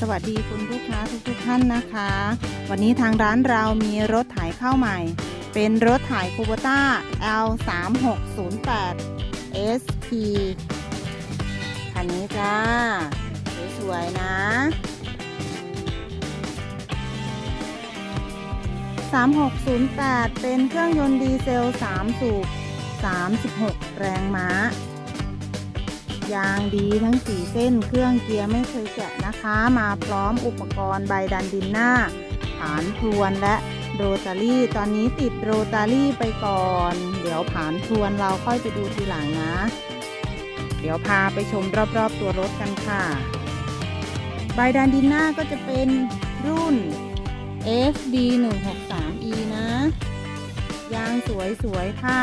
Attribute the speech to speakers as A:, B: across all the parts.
A: สวัสดีคุณลูกค้าทุกท่านนะคะ วันนี้ทางร้านเรามีรถไถเข้าใหม่ เป็นรถไถคูโบต้า L 3 6 0 8 SP คันนี้จ้า สวยๆนะ 3608 เป็นเครื่องยนต์ดีเซล 3 สูบ 36 แรงม้า ยางดีทั้ง4เส้น เครื่องเกียร์ไม่เคยแกะนะคะ มาพร้อมอุปกรณ์ใบดันดินหน้า ฐานพรวนและโรตารี่ ตอนนี้ติดโรตารี่ไปก่อน เดี๋ยวผานพรวนเราค่อยไปดูทีหลังนะ เดี๋ยวพาไปชมรอบๆตัวรถกันค่ะ ใบดันดินหน้าก็จะเป็นรุ่น FD 1 6 3 E นะ ยางสวยๆค่ะ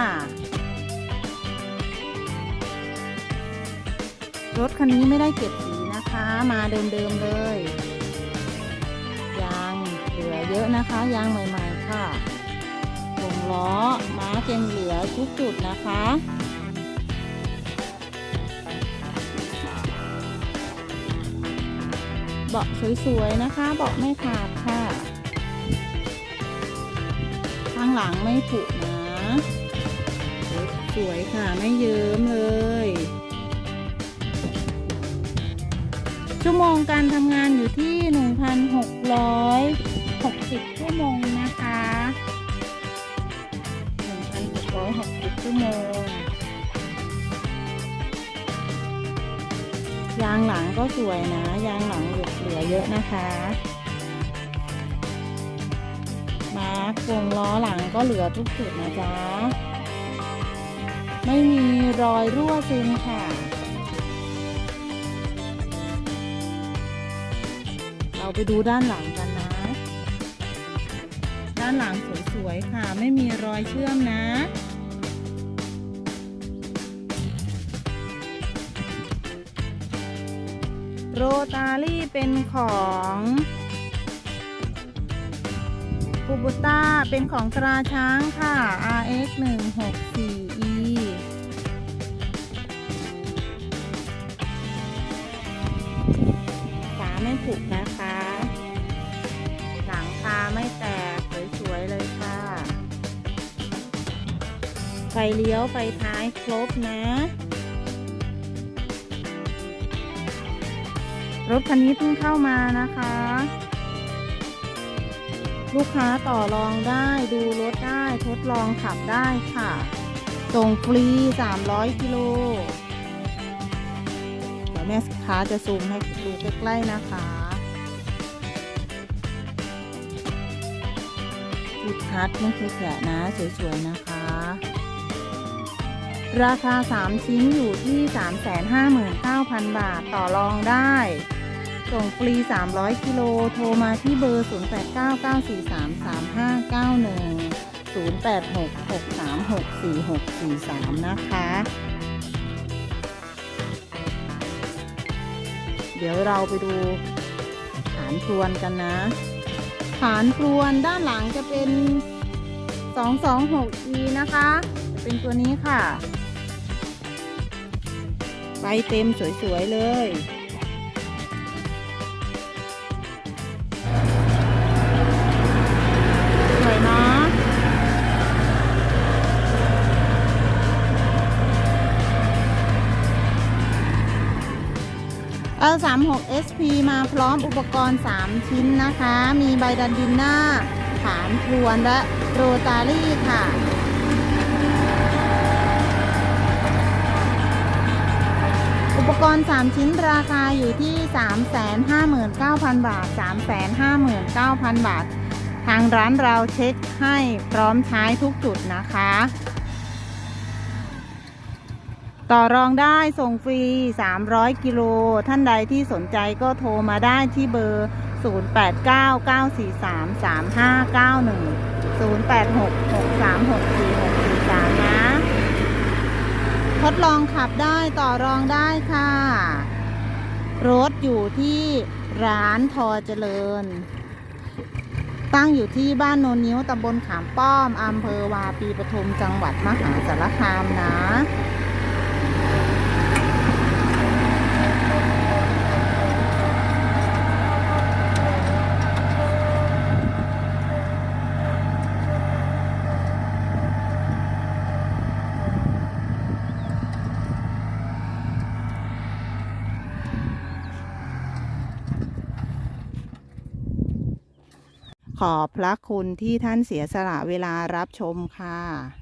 A: รถคันนี้ไม่ได้เก็บสีนะคะ มาเดิมๆเลย ยางเหลือเยอะนะคะ ยางใหม่ๆค่ะวงล้อม้ายังเหลือทุกจุดนะคะเบาะสวยๆนะคะ เบาะไม่ขาดค่ะ ข้างหลังไม่ผุนะ สวยค่ะ ไม่เยิ้มเลย ชั่วโมงการทำงานอยู่ที่ 1,660 ชั่วโมงนะคะ 1,660 ชั่วโมง ยางหลังก็สวยนะ ยางหลังเหลือเยอะนะคะมาร์กวงล้อหลังก็เหลือทุกจุดนะจ๊ะ ไม่มีรอยรั่วซึมค่ะ เราไปดูด้านหลังกันนะ ด้านหลังสวยๆค่ะ ไม่มีรอยเชื่อมนะโรตารี่เป็นของคูบูต้าเป็นของตราช้างค่ะ RX 1 6 4 E ฝาไม่ผุนะคะ ฟเลี้ยวไฟท้ายครบนะ รถคันนี้เพิ่งเข้ามานะคะ ลูกค้าต่อรองได้ดูรถได้ทดลองขับได้ค่ะ ส่งฟรี 300 กิโลเดี๋ยวแม่ค้าจะซูมให้ดูใกล้ๆนะคะจุดคัดไม่เคยแกะนะ สวยๆนะคะ ราคา 3 ชิ้นอยู่ที่ 359,000 บาทต่อรองได้ ส่งฟรี 300 กิโล โทรมาที่เบอร์ 0899433591 0866364643 นะคะ เดี๋ยวเราไปดูฐานพรวนกันนะ ฐานพรวนด้านหลังจะเป็น 226E นะคะ จะเป็นตัวนี้ค่ะ ใบเต็มสวยๆเลยสวยเนาะเอล36 SP มาพร้อมอุปกรณ์ 3 ชิ้นนะคะ มีใบดันดินหน้าฐานพรวนและโรตารี่ค่ะ กรณ์ 3 ชิ้นราคาอยู่ที่ 359,000 บาท 359,000 บาท ทางร้านเราเช็คให้พร้อมใช้ทุกจุดนะคะ ต่อรองได้ส่งฟรี 300 กิโล ท่านใดที่สนใจก็โทรมาได้ที่เบอร์ 0899433591 0866364643 นะ ทดลองขับได้ต่อรองได้ค่ะ รถอยู่ที่ร้านทอเจริญ ตั้งอยู่ที่บ้านโนนนิ้วตำบลขามป้อมอำเภอวาปีปทุมจังหวัดมหาสารคามนะ ขอบพระคุณที่ท่านเสียสละเวลารับชมค่ะ